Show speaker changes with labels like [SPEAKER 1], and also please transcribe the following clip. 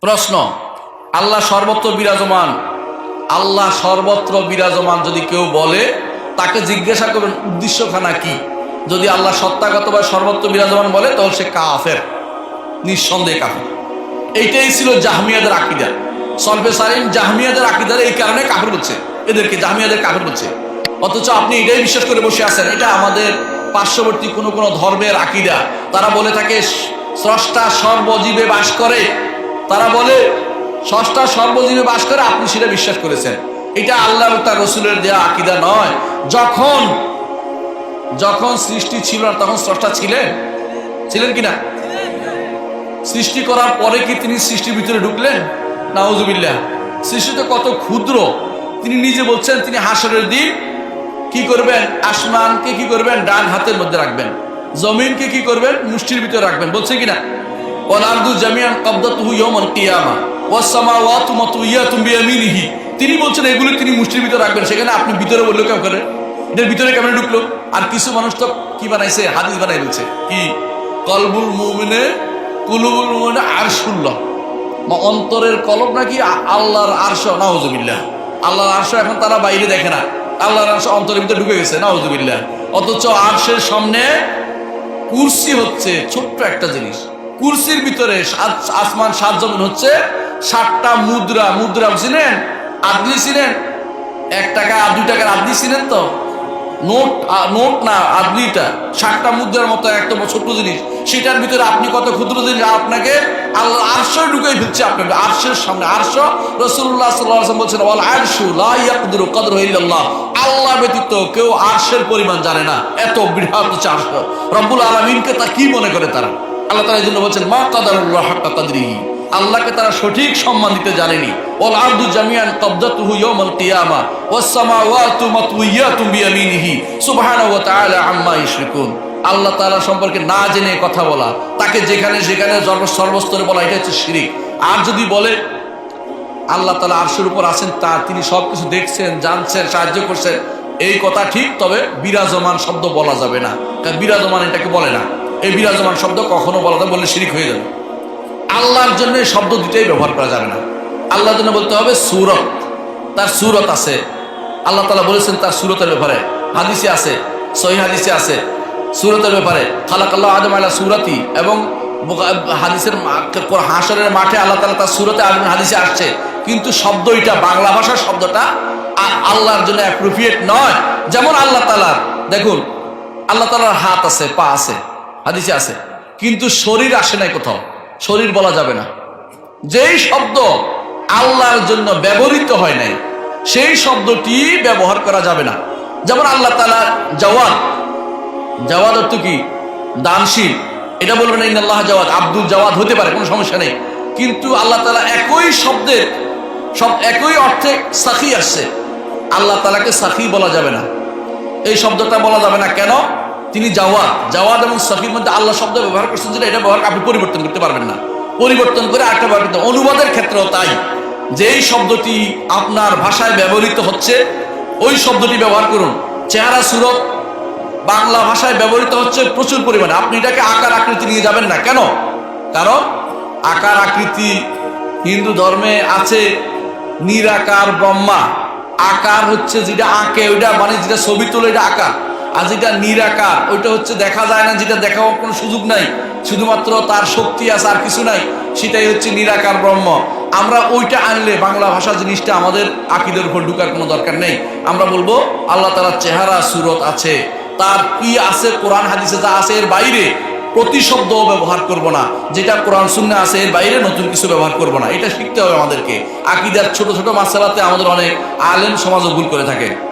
[SPEAKER 1] প্রশ্ন, আল্লাহ সর্বত্র বিরাজমান? আল্লাহ সর্বত্র বিরাজমান যদি কেউ বলে, তাকে জিজ্ঞাসা করবেন, উদ্দেশ্যখানা কি? যদি আল্লাহ সত্তাগত বা সর্বত্র বিরাজমান বলে, তাহলে সে কাফের, নিঃসন্দেহে কাফের। এইটাই ছিল জাহমিয়াদের আকিদা। সলফে সারিন জাহমিয়াদের আকিদার এই কারণে কাফের বলছে। এদেরকে জাহমিয়াদের কাফের বলছে। অথচ আপনি এটাই বিশ্বাস করে বসে আছেন, এটা আমাদের পার্শ্ববর্তী কোনো কোনো ধর্মের আকিদা। তারা বলে থাকে, স্রষ্টা সর্বজীবে বাস করে। তারা বলে স্রষ্টা সর্বজীবে বাস করে আপনি সেটা বিশ্বাস করেছেন। এটা আল্লাহ তার রসুলের দেওয়া আকিদা নয়। যখন যখন সৃষ্টি ছিল না তখন স্রষ্টা ছিলেন ছিলেন কিনা? সৃষ্টি করার পরে কি তিনি সৃষ্টির ভিতরে ঢুকলেন? নাউজুবিল্লাহ। সৃষ্টি তো কত ক্ষুদ্র। তিনি নিজে বলছেন, তিনি হাসরের দিন কি করবেন? আসমানকে কি করবেন? ডান হাতের মধ্যে রাখবেন। জমিনকে কি করবেন? মুষ্টির ভিতরে রাখবেন। বলছে কিনা? তিনি বলছেন, এগুলো তিনি মুষ্টির ভিতরে রাখবেন। সেখানে আপনি ভিতরে বলল কেউ করে? এটার ভিতরে কেমন ঢুকলো? আর কিছু মানুষ তো কি বানাইছে? হাদিস বানাই বলছে কি? কলবুল মুমিনে, কুলুবুল মুমিনে বা অন্তরের কলব নাকি আল্লাহর আরশ? নাউজুবিল্লাহ। আল্লাহর আরশ এখন তারা বাইরে দেখে না। আল্লাহর আরশ অন্তরের ভিতরে ঢুকে গেছে। নাউজুবিল্লাহ। অথচ আরশের সামনে কুরসি হচ্ছে ছোট্ট একটা জিনিস। কুরসির ভিতরে আসমান সাত জমিন হচ্ছে ষাটটা মুদ্রা মুদ্রা চিনেন? আদলি ছিলেন এক টাকা আর দুই টাকার আদলি ছিলেন তো? নোট নোট না, আদলিটা? ষাটটা মুদ্রার মতো একটা ছোট্ট জিনিস। সেটার ভিতরে আপনি কত ক্ষুদ্র জিনিস আপনাকে আল্লাহ আরশ ঢুকে ফেলছে আপনাকে। আরশের সামনে, আরশ। রসুল্লাহ সাল্লাহ বলছেন, ওয়াল আরশু লা ইয়াকদিরু ইল্লাল্লাহ। আল্লাহ ব্যতীত কেউ আরশের পরিমাণ জানে না। এত বৃহৎ হচ্ছে আরশ। রব্বুল আলামিনকে তা কি মনে করে তারা? আল্লাহ এই জন্য বলছেন, মা কাদারুল্লাহ আল্লাহকে তারা সঠিক সম্মান দিতে জানেনি। ওয়াল আরদু জামিয়ান কবদাতুহু ইয়াউমাল কিয়ামা, ওয়াস সামাওয়াতু মাতউইয়াতুম বিয়ামিনিহি, সুবহানাহু ওয়া তাআলা আম্মা ইশরিকুন। আল্লাহ তাআলা সম্পর্কে না জেনে কথা বলা, তাকে যেখানে সেখানে সর্ব- সর্বস্তরে বলা, এটা হচ্ছে শিরিক। আর যদি বলে, আল্লাহ তালা আরশের উপর আছেন, তা তিনি সব কিছু দেখছেন, জানছেন, সাহায্য করছেন, এই কথা ঠিক, তবে বিরাজমান শব্দ বলা যাবে না। বিরাজমান এটাকে বলে না। এই বিরাজমান শব্দ কখনো বলা বললে শিরিক হয়ে যাবে। আল্লাহর জন্য শব্দ দুটাই ব্যবহার করা যাবে না। আল্লাহর জন্য বলতে হবে সুরত। তার সুরত আছে। আল্লাহ তালা বলেছেন তার সুরতের ব্যাপারে। হাদিসে আছে, সহি হাদিসে আছে। সুরতের ব্যাপারে। খালাক আল্লাহ আদম আল্লাহ সুরাতি এবং হাদিসের হাসরের মাঠে আল্লাহ তালা তার সুরতে আদম হাদিসে আসছে। কিন্তু শব্দ এটা, বাংলা ভাষার শব্দটা আল্লাহর জন্য অ্যাপ্রোপ্রিয়েট নয়। যেমন আল্লাহ তালার দেখুন, আল্লাহ তালার হাত আছে, পা আছে। হাদিসে আছে, কিন্তু শরীর আসে নাই কোথাও। শরীর বলা যাবে না। যেই শব্দ আল্লাহর জন্য ব্যবহৃত হয় নাই, সেই শব্দটি ব্যবহার করা যাবে না। যেমন আল্লাহ তালা জওয়ান জাওয়াদ অর্থ কি? দানশীল। এটা বলবেন ইন আল্লাহ জাওয়াদ। আব্দুল জওয়াদ হতে পারে, কোনো সমস্যা নেই। কিন্তু আল্লাহ তালা একই শব্দের, সব একই অর্থে সাখি আসছে। আল্লাহ তালাকে সাখি বলা যাবে না। এই শব্দটা বলা যাবে না। কেন? তিনি জাওয়াদ। জাওয়াদ এবং সাকির মধ্যে আল্লাহ শব্দ ব্যবহার করছেন যেটা এটা ব্যবহার আপনি পরিবর্তন করতে পারবেন না। পরিবর্তন করে আরেকটা ব্যবহার অনুবাদের ক্ষেত্রেও তাই। যেই শব্দটি আপনার ভাষায় ব্যবহৃত হচ্ছে, ওই শব্দটি ব্যবহার করুন। চেহারা সুরত বাংলা ভাষায় ব্যবহৃত হচ্ছে প্রচুর পরিমাণে। আপনি এটাকে আকার আকৃতি নিয়ে যাবেন না। কেন? কারণ আকার আকৃতি হিন্দু ধর্মে আছে নিরাকার ব্রহ্মা। আকার হচ্ছে যেটা আঁকে, ওইটা মানে যেটা ছবি তোলে এটা আকার। আর যেটা নিরাকার, ওইটা হচ্ছে দেখা যায় না, যেটা দেখার কোনো সুযোগ নাই। শুধুমাত্র তার শক্তি আছে, আর কিছু নাই। সেটাই হচ্ছে নিরাকার ব্রহ্ম। আমরা ওইটা আনলে বাংলা ভাষা জিনিসটা আমাদের আকিদের উপর ঢুকার কোনো দরকার নেই। আমরা বলব, আল্লাহ তালার চেহারা, সুরত আছে। তার কি আছে? কোরআন, হাদিসে যা আছে, এর বাইরে প্রতিশব্দ ব্যবহার করব না। যেটা কোরআন শূন্য আছে, এর বাইরে নতুন কিছু ব্যবহার করব না। এটা শিখতে হবে আমাদেরকে। আকিদার ছোট ছোট মাসালাতে আমাদের অনেক আলেম সমাজও ভুল করে থাকে।